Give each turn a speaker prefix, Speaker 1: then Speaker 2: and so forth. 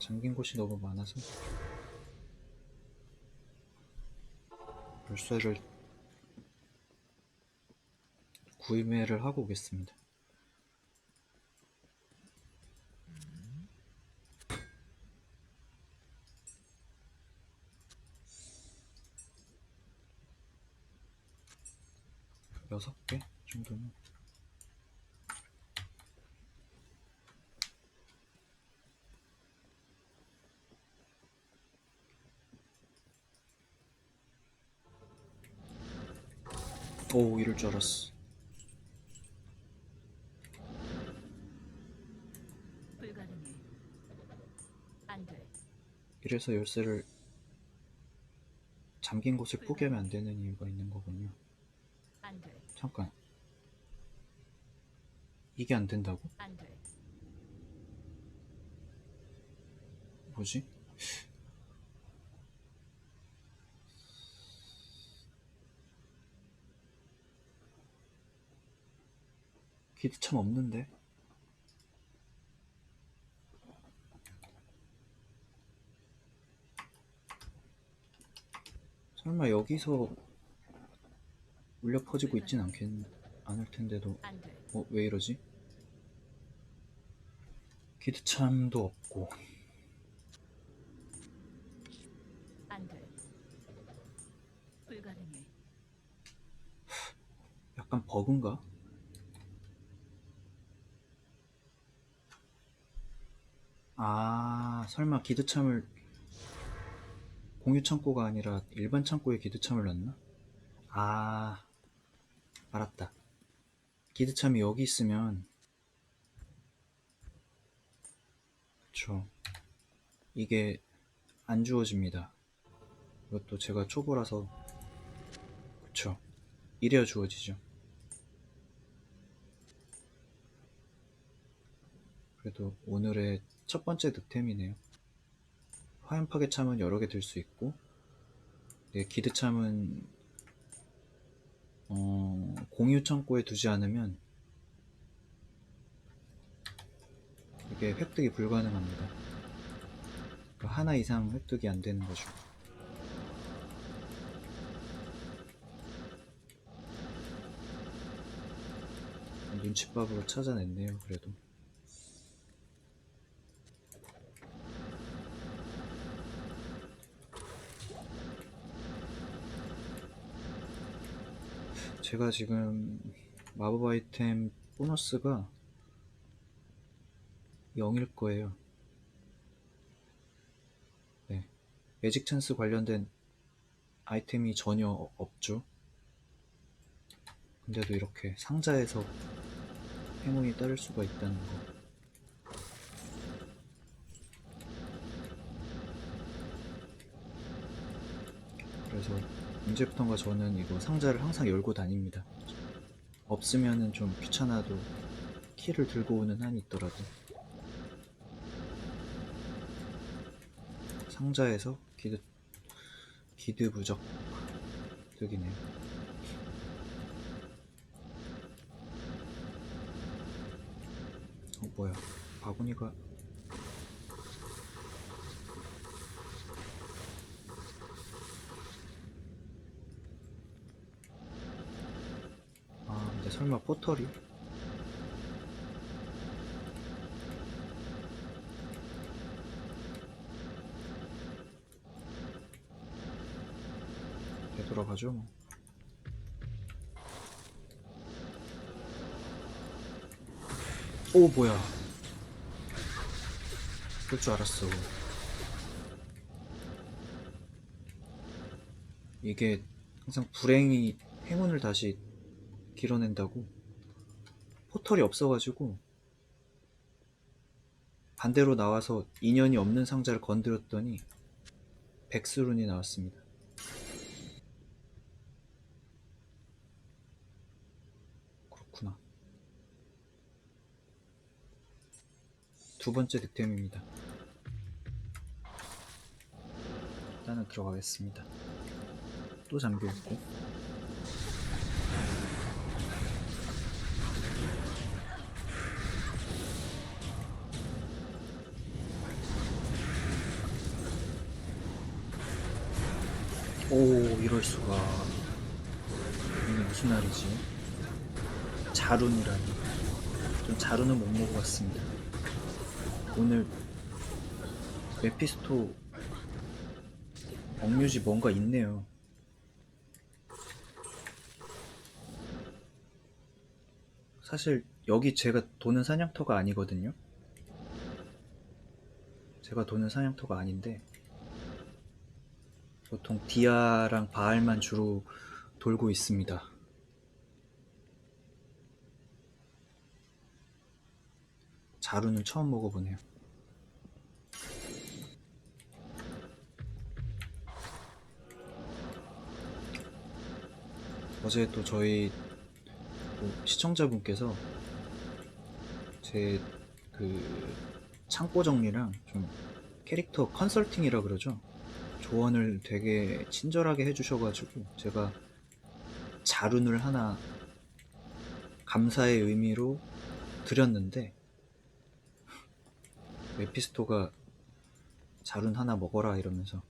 Speaker 1: 잠긴 곳이 너무 많아서 열쇠를 구매를 하고 오겠습니다. 여섯 개 정도면 오 이럴 줄 알았어. 이래서 열쇠를 잠긴 곳을 포기하면 안 되는 이유가 있는 거군요. 잠깐. 이게 안 된다고? 뭐지? 기드 참 없는데? 설마 여기서 울려 퍼지고 있진 않겠, 않을 텐데도. 어, 왜 이러지? 기드참도 없고. 약간 버그인가? 아, 설마 기드참을 공유 창고가 아니라 일반 창고에 기드참을 넣나? 아, 알았다. 기드참이 여기 있으면 그쵸. 이게 안 주어집니다. 이것도 제가 초보라서 그쵸. 이래야 주어지죠. 그래도 오늘의 첫 번째 득템이네요. 화염 파괴 참은 여러 개 들 수 있고, 네, 기드 참은 어, 공유 창고에 두지 않으면 이게 획득이 불가능합니다. 그러니까 하나 이상 획득이 안 되는 거죠. 눈칫밥으로 찾아냈네요, 그래도. 제가 지금 마법 아이템 보너스가 0일 거예요. 네. 매직 찬스 관련된 아이템이 전혀 어- 없죠. 근데도 이렇게 상자에서 행운이 따를 수가 있다는 거. 그래서 이제부턴가 저는 이거 상자를 항상 열고 다닙니다. 없으면은 좀 귀찮아도 키를 들고 오는 한이 있더라도 상자에서 기드 기드 부적 득이네요. 어 뭐야 바구니가 아 근데 설마 포털이? 되돌아가죠? 뭐 오 뭐야. 그럴 줄 알았어. 이게 항상 불행이 행운을 다시 길어낸다고 포털이 없어가지고 반대로 나와서 인연이 없는 상자를 건드렸더니 백수룬이 나왔습니다. 그렇구나. 두 번째 득템입니다. 일단은 들어가겠습니다. 또 잠겨있고 오 이럴 수가. 오늘 무슨 날이지? 자룬이라니. 좀 자룬은 못 먹어봤습니다. 오늘 메피스토 억뮤지 뭔가 있네요. 사실 여기 제가 도는 사냥터가 아니거든요. 제가 도는 사냥터가 아닌데 보통 디아랑 바알만 주로 돌고 있습니다. 자루는 처음 먹어보네요. 어제 또 저희 또 시청자분께서 제 그 창고 정리랑 좀 캐릭터 컨설팅이라 그러죠. 조언을 되게 친절하게 해주셔가지고 제가 자룬을 하나 감사의 의미로 드렸는데 메피스토가 자룬 하나 먹어라 이러면서